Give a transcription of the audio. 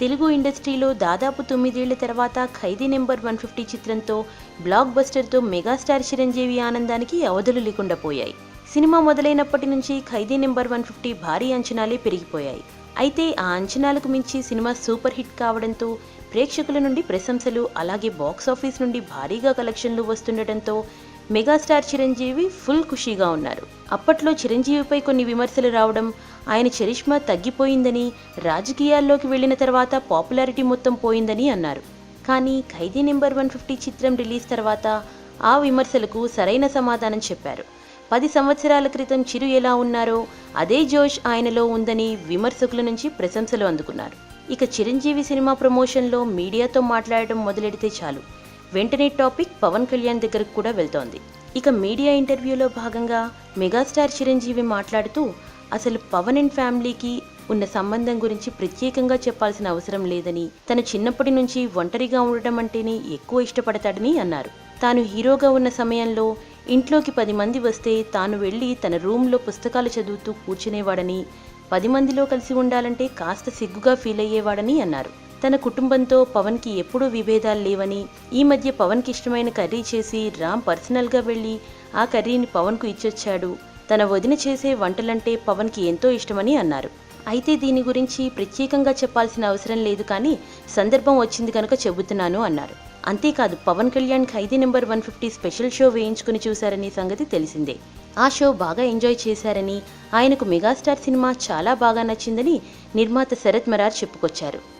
తెలుగు ఇండస్ట్రీలో దాదాపు తొమ్మిదేళ్ళ తర్వాత ఖైదీ నెంబర్ వన్ ఫిఫ్టీ చిత్రంతో బ్లాక్ బస్టర్తో మెగాస్టార్ చిరంజీవి ఆనందానికి అవధులు లేకుండా పోయాయి. సినిమా మొదలైనప్పటి నుంచి ఖైదీ నెంబర్ వన్ ఫిఫ్టీ భారీ అంచనాలే పెరిగిపోయాయి. అయితే ఆ అంచనాలకు మించి సినిమా సూపర్ హిట్ కావడంతో ప్రేక్షకుల నుండి ప్రశంసలు అలాగే బాక్స్ ఆఫీస్ నుండి భారీగా కలెక్షన్లు వస్తుండటంతో మెగాస్టార్ చిరంజీవి ఫుల్ ఖుషీగా ఉన్నారు. అప్పట్లో చిరంజీవిపై కొన్ని విమర్శలు రావడం ఆయన చరిష్మా తగ్గిపోయిందని రాజకీయాల్లోకి వెళ్ళిన తర్వాత పాపులారిటీ మొత్తం పోయిందని అన్నారు. కానీ ఖైదీ నెంబర్ వన్ ఫిఫ్టీ చిత్రం రిలీజ్ తర్వాత ఆ విమర్శలకు సరైన సమాధానం చెప్పారు. పది సంవత్సరాల క్రితం చిరు ఎలా ఉన్నారో అదే జోష్ ఆయనలో ఉందని విమర్శకుల నుంచి ప్రశంసలు అందుకున్నారు. ఇక చిరంజీవి సినిమా ప్రమోషన్లో మీడియాతో మాట్లాడటం మొదలెడితే చాలు. వెంటనే టాపిక్ పవన్ కళ్యాణ్ దగ్గరకు కూడా వెళ్తోంది. ఇక మీడియా ఇంటర్వ్యూలో భాగంగా మెగాస్టార్ చిరంజీవి మాట్లాడుతూ అసలు పవన్ అండ్ ఫ్యామిలీకి ఉన్న సంబంధం గురించి ప్రత్యేకంగా చెప్పాల్సిన అవసరం లేదని తన చిన్నప్పటి నుంచి ఒంటరిగా ఉండటం అంటేనే ఎక్కువ ఇష్టపడతాడని అన్నారు. తాను హీరోగా ఉన్న సమయంలో ఇంట్లోకి పది మంది వస్తే తాను వెళ్ళి తన రూమ్లో పుస్తకాలు చదువుతూ కూర్చునేవాడని పది మందిలో కలిసి ఉండాలంటే కాస్త సిగ్గుగా ఫీల్ అయ్యేవాడని అన్నారు. తన కుటుంబంతో పవన్కి ఎప్పుడూ విభేదాలు లేవని ఈ మధ్య పవన్కి ఇష్టమైన కర్రీ చేసి రామ్ పర్సనల్గా వెళ్ళి ఆ కర్రీని పవన్కు ఇచ్చొచ్చాడు. తన వదిన చేసే వంటలంటే పవన్కి ఎంతో ఇష్టమని అన్నారు. అయితే దీని గురించి ప్రత్యేకంగా చెప్పాల్సిన అవసరం లేదు కానీ సందర్భం వచ్చింది కనుక చెబుతున్నాను అన్నారు. అంతేకాదు Pawan Kalyan Khaidi number one fifty special show వేయించుకుని చూశారనే సంగతి తెలిసిందే. ఆ షో బాగా ఎంజాయ్ చేశారని ఆయనకు మెగాస్టార్ సినిమా చాలా బాగా నచ్చిందని నిర్మాత శరత్ మరార్ చెప్పుకొచ్చారు.